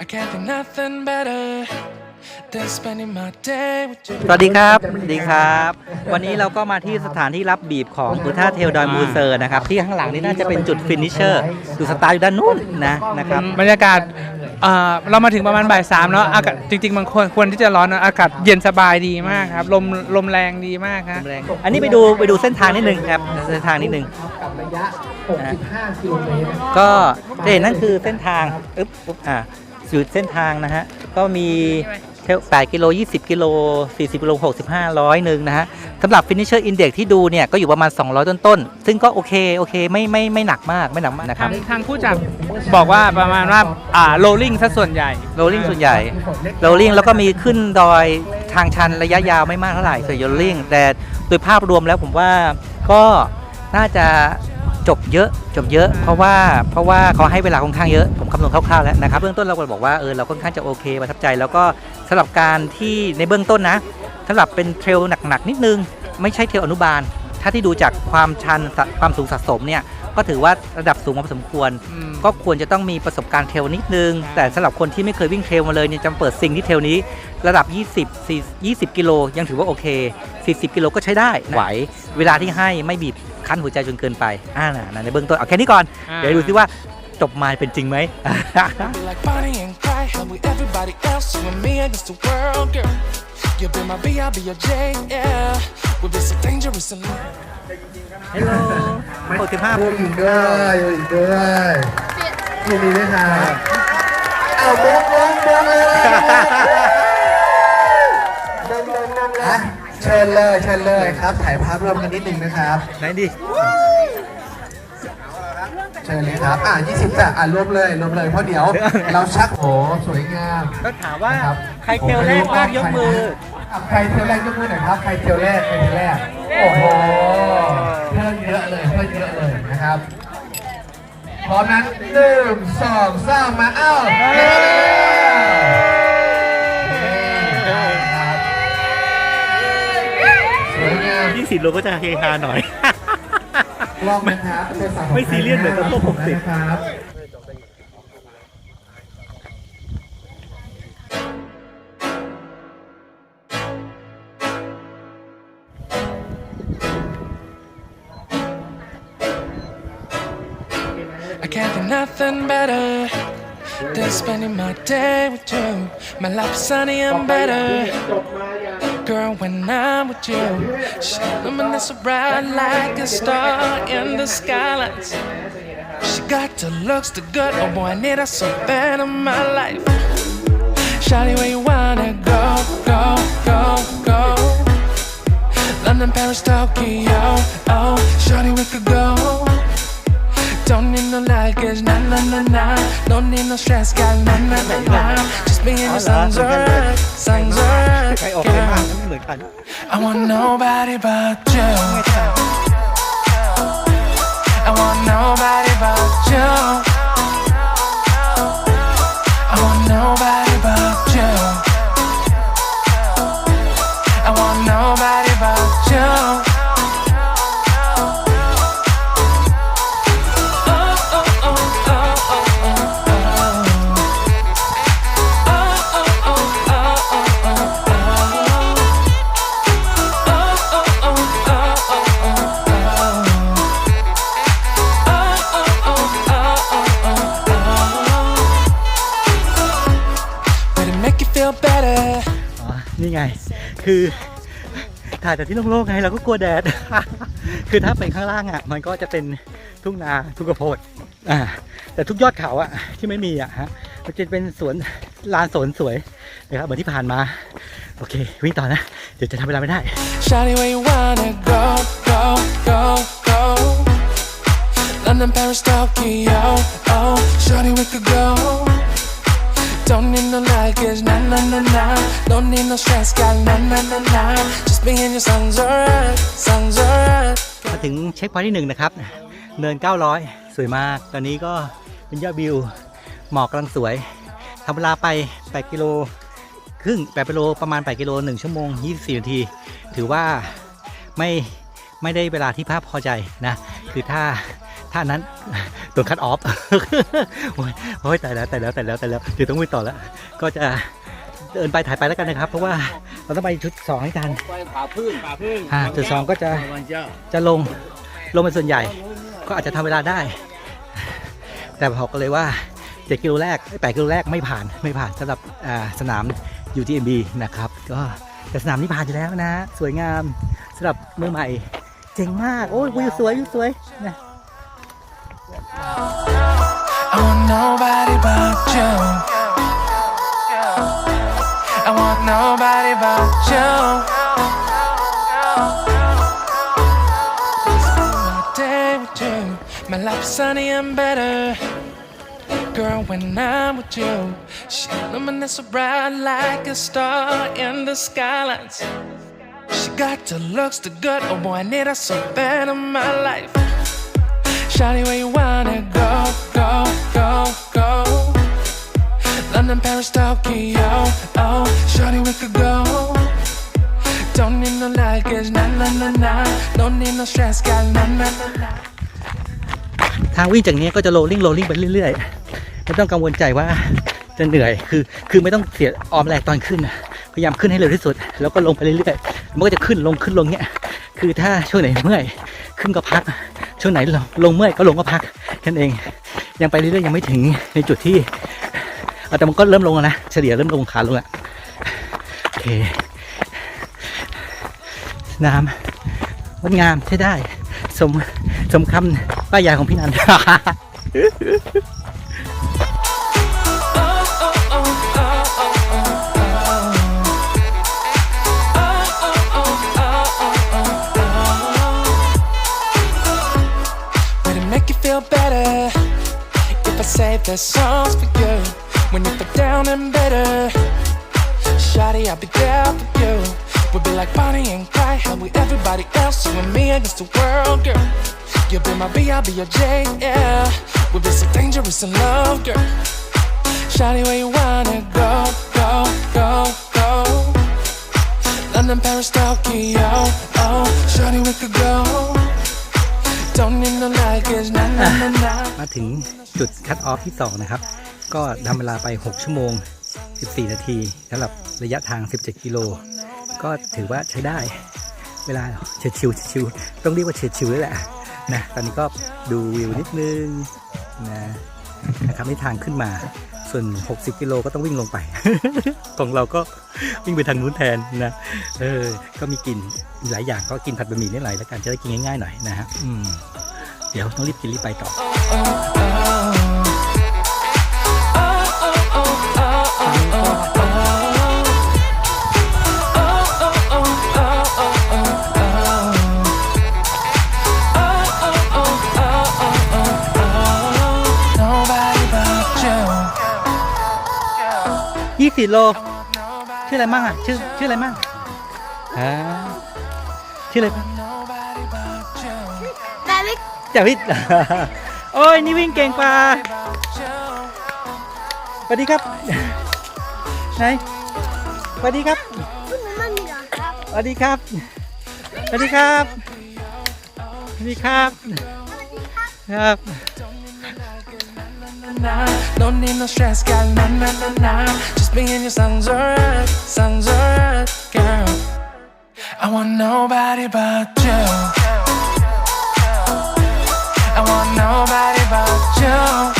I can't think nothing better than spending my day with you. สวัสดีครับ สวัสดีครับ วันนี้เราก็มาที่สถานที่รับบีบของบูท่าเทลดอยมูเซอร์นะครับ ที่ข้างหลังนี่น่าจะเป็นจุดฟินิชเชอร์ดูสตาร์อยู่ด้านนู้นนะนะครับ บรรยากาศเอ่อเรามาถึงประมาณบ่ายสามแล้วอากาศจริงๆมันควรควรที่จะร้อนนะอากาศเย็นสบายดีมากครับ ลมลมแรงดีมากครับ อันนี้ไปดูไปดูเส้นทางนิดนึงครับ เส้นทางนิดนึง กับระยะ 65กิโลเมตร ก็จะเห็นนั่นคือเส้นทาง อึ๊บอึ๊บอ่า สุดเส้นทางนะฮะ ก็มีเทล8กิโล 20 กิโล 40 กิโล 65 ร้อยหนึ่งนะฮะสำหรับ Finisher Index ที่ดูเนี่ย ก็อยู่ประมาณ 200 ต้นๆ ซึ่งก็โอเค โอเค ไม่ไม่ไม่หนักมากไม่หนักมากนะคทารับงทางผู้จัดบอกว่าประมาณว่า อ่าโรลลิ่งซะส่วนใหญ่ โรลลิ่งส่วนใหญ่ โรลลิ่งแล้วก็มีขึ้นดอยทางชันระยะยาวไม่มากเท่าไหร่ส่วนโรลลิ่งแต่โดยภาพรวมแล้วผมว่าก็น่าจะ จบเยอะจบเยอะเพราะว่าเพราะว่าเขาให้เวลาค่อนข้างเยอะผมคำนวณคร่าวๆแล้วนะครับเบื้องต้นเราก็บอกว่าเออเราค่อนข้างจะโอเคประทับใจ แล้วก็สำหรับการที่ในเบื้องต้นนะสำหรับเป็นเทรลหนักๆนิดนึง ไม่ใช่เทรลอนุบาล ถ้าที่ดูจากความชันสะความสูงสะสมเนี่ยก็ถือว่าระดับสูงพอสมควรอืมก็ควรจะต้องมีประสบการณ์เทรลนิดนึง แต่สำหรับคนที่ไม่เคยวิ่งเทรลมาเลยเนี่ยจะเปิดสิ่งที่เทรลนี้ ระดับ 20 4 20 กิโลยังถือว่าโอเค 40 กิโลก็ใช้ได้นะไหวเวลาที่ให้ไม่บีบ คั้นหัวใจจนเกินไปอ่านะในเบื้องต้นเอาแค่นี้ก่อนอ่าเดี๋ยวดูซิว่าจบมาเป็นจริงไหม Be like Bonnie and Clyde, and with everybody else, you and me against the world, girl. You'll be my B, I'll be your J, yeah. We'll be so dangerous and ฮัลโหล65โยอีกด้วยโยอีกด้วยยินดีด้วยครับเอามงมงมงเลยมงมงมง เลยเชิญเลยเชิญเลยครับ ถ่ายภาพรวมกันนิดนึงนะครับ ไหนดิเชิญเลยครับ อะ20จ้ะอะรวมเลยรวมเลย เพราะเดี๋ยว เราชักโหสวยงามก็ถามว่านะครับใครเทรลแรกบ้างยกมือ อะใครเทรลแรกยกมือหน่อยครับ ใครเทรลแรก ใครเทรลแรก โอ้โห เพื่อนเยอะเลยเพื่อนเยอะเลยนะครับ พร้อมนั้นหนึ่งสองสามมา เอ้า วยงาม20โลก็จะเฮฮาหน่อย ลองนะครับเป็นสาวของไม่ซีเรียสเหมือนกับพวกผมสินะครับ I can't think nothing Girl, when I'm with you, shining so bright like a star in the skylines. She got the looks, the good, oh boy, I need her so bad in my life. Shawty, where you wanna go, go, go, go? London, Paris, Tokyo, oh, shawty, we could go. Don't need no luggage, nah, nah, nah, nah. Don't need no stress, got nah, nah, nah, nah in the sunshine, sunshine. I want nobody but you. ถ่ายแต่ที่โล่งๆไงเราก็กลัวแดด คือถ้าไปข้างล่างอะ มันก็จะเป็นทุ่งนาทุ่งกระโพดอ่าแต่ทุกยอดเขาอะที่ไม่มีอะฮะมันจะเป็นสวนลานสวนสวยนะครับเหมือนที่ผ่านมา โอเค วิ่งต่อนะ เดี๋ยวจะทำเวลาไม่ได้ Shawty, where you wanna go, go, go, go? London, Paris, Tokyo, oh, shawty, we could go. Don't need no luggage, na na na na. Don't need no stress, got na na na na. Just be in your songs alright, songs alright. มาถึงเช็คพอยท์ที่หนึ่งนะครับ เนิน 900 สวยมาก ตอนนี้ก็เป็นยอดวิว หมอกกำลังสวยทำเวลาไป 8 กิโล ครึ่ง 8 กิโล ประมาณ 8 กิโล 1 ชั่วโมง 24 นาที ถือว่าไม่ไม่ได้เวลาที่ภาพพอใจนะ คือถ้า ท่านั้นตัวคัดออฟโอ้ยโอ้ยตายแล้วตายแล้วตายแล้วตายแล้วเดี๋ยวต้องวิ่งต่อแล้ว ก็จะเดินไปถ่ายไปแล้วกันนะครับ เพราะว่าเราต้องไปชุดสองให้ทันอ่าจุดสองก็จะจะลงลงเป็นส่วนใหญ่ ก็อาจจะทำเวลาได้ แต่บอกกันเลยว่า7กิโลแรก8กิโลแรกไม่ผ่านไม่ผ่านสำหรับอ่าสนาม UTMB นะครับ ก็แต่สนามนี้ผ่านอยู่แล้วนะ สวยงามสำหรับมือใหม่ เจ๋งมาก โอ้ยวิวสวยวิวสวยนะ I want nobody but you. I want nobody but you. Spend my day with you. My life's sunny and better. Girl, when I'm with you, she luminous so bright like a star in the skylines. She got the looks, the good. Oh boy, I need her so bad in my life. Shawty, where you wanna go, go, go, go? London, Paris, Tokyo. Oh, Shawty, we could go. Don't need no luggage, nah, nah, nah, nah. Don't need no stress, got nah, nah, nah, nah. ทางวิ่งจากนี้ก็จะโรลลิ่งโรลลิ่งไปเรื่อยๆ ไม่ต้องกังวลใจว่าจะเหนื่อย คือ คือไม่ต้องเสียออมแรงตอนขึ้นนะพยายามขึ้นให้เร็วที่สุด แล้วก็ลงไปเรื่อยๆ มันก็จะขึ้นลงขึ้นลงเนี้ย คือถ้าช่วงไหนเมื่อย ขึ้นก็พัก ช่วงไหนลงเมื่อยก็ลงก็พักนั่นเอง ยังไปเรื่อยๆยังไม่ถึงในจุดที่แต่มันก็เริ่มลงแล้วนะเฉลี่ยเริ่มลงขาลงแล้วโอเคน้ำงดงามใช้ได้ สมสมคำป้ายยาของพี่นัน feel better if I say the songs for you when you feel down and better? Shawty, I'll be there for you. We'll be like Bonnie and Clyde, how we everybody else, you and me against the world, girl. You'll be my B, I'll be your J, yeah. We'll be so dangerous in love, girl. Shawty, where you wanna go, go, go, go? London, Paris, Tokyo, oh, Shawty, we could go. มาถึงจุดคัดออฟที่ 2 นะครับ ก็ทำเวลาไป 6 ชั่วโมง 14 นาทีสำหรับระยะทาง 17 กิโล ก็ถือว่าใช้ได้ เวลาเฉียดชิวชิวๆต้องเรียกว่าเฉียดชิวเลยแหละนะตอนนี้ก็ดูวิวนิดนึงนะนะครับนี่ทางขึ้นมา ส่วน 60 กิโลก็ต้องวิ่งลงไป ของเราก็วิ่งไปทางนู้นแทนนะ เออ ก็มีกินหลายอย่างก็กินผัดบะหมี่นี่หลายแล้วกันจะได้กินง่ายๆหน่อยนะฮะเดี๋ยวต้องรีบกินรีบไปต่อ โล ชื่ออะไรมั่งอะ ชื่อชื่ออะไรมั่งอ่าชื่ออะไรบ้าง Nobody but you. จ่าวิทย์โอ้ยนี่วิ่งเก่งกว่า You. สวัสดีครับ ไหนสวัสดีครับสวัสดีครับสวัสดีครับสวัสดีครับ ครับ Nah, no need no stress, got nah nah nah nah. Just being your son's alright, son's alright, girl. I want nobody but you. I want nobody but you.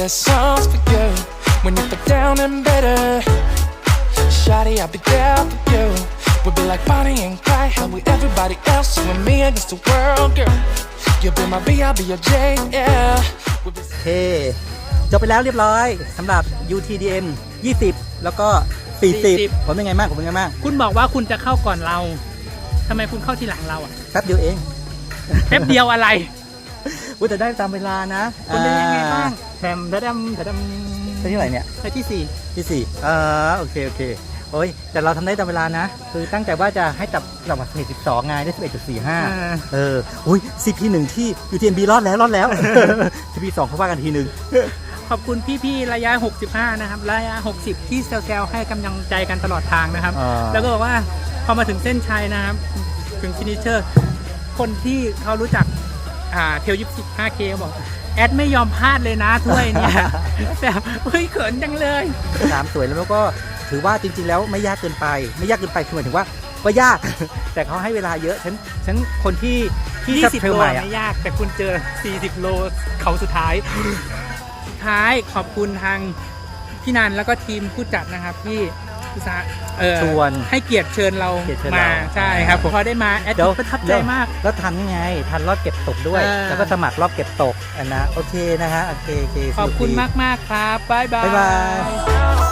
I save the songs for you when you feel down and better? Shawty, I'll be there for you. We'll be like Bonnie and Clyde, how we everybody else, you and me against the world, girl. You'll be my B, I'll be your J, yeah. We'll be โอเคจบไปแล้วเรียบร้อยสำหรับ UTDM 20 แล้วก็ 40ผมเป็นไงบ้างผมเป็นไงบ้างคุณบอกว่าคุณจะเข้าก่อนเราทำไมคุณเข้าทีหลังเราอะแป๊บเดียวเอง แป๊บเดียวอะไร อุ้ยแต่ได้ตามเวลานะคุณเป็นยังไงบ้างอ่แถมดะดำดะดได้ที่ไหนเนี่ยำไปที่สี่ที่สี่อ่าโอเคโอเคโอ้ยแต่เราทำได้ตามเวลานะ คือตั้งใจว่าจะให้จับจับมาสิบสองไงได้สิบเอ็ดจุดสี่ห้าเอออุ้ย CP หนึ่งที่ UTMB รอดแล้วรอดแล้ว CP สองเขาว่ากันทีหนึ่งขอบคุณพี่ๆระยะ 65 นะครับ ระยะ 60 ที่แซวๆให้กำลังใจกันตลอดทางนะครับอ่าแล้วก็บอกว่าพอมาถึงเส้นชัยนะครับ ถึงฟินิชเชอร์ คนที่เขารู้จัก อ่าเทลยิบ15 k บอก แอดไม่ยอมพลาดเลยนะถ้วยเนี่ยแบบเฮ้ยเขินจังเลยสนามสวยแล้วก็ถือว่าจริง ๆ แล้วไม่ยากเกินไป ไม่ยากเกินไปคือหมายถึงว่าก็ยาก แต่เขาให้เวลาเยอะฉันฉันคนที่ที่ชอบ20เทรลโลใหม่อะ ไม่ยาก แต่คุณเจอ40โลเขาสุดท้าย สุดท้ายขอบคุณทางพี่นันแล้วก็ทีมผู้จัดนะครับที่ อุตส่าห์เออชวน ให้เกียรติเชิญเราเกียรติเชิญมาเราใช่ครับผมพอได้มาแอดเดี๋ยวประทับใจมาก แล้วทันยังไง ทันรอบเก็บตกด้วยเออแล้วก็สมัครรอบเก็บตกอันนะ โอเคนะฮะ โอเคโอเคสขอบนุกคุณดีมาก ๆ ครับ บ๊ายบาย บ๊ายบาย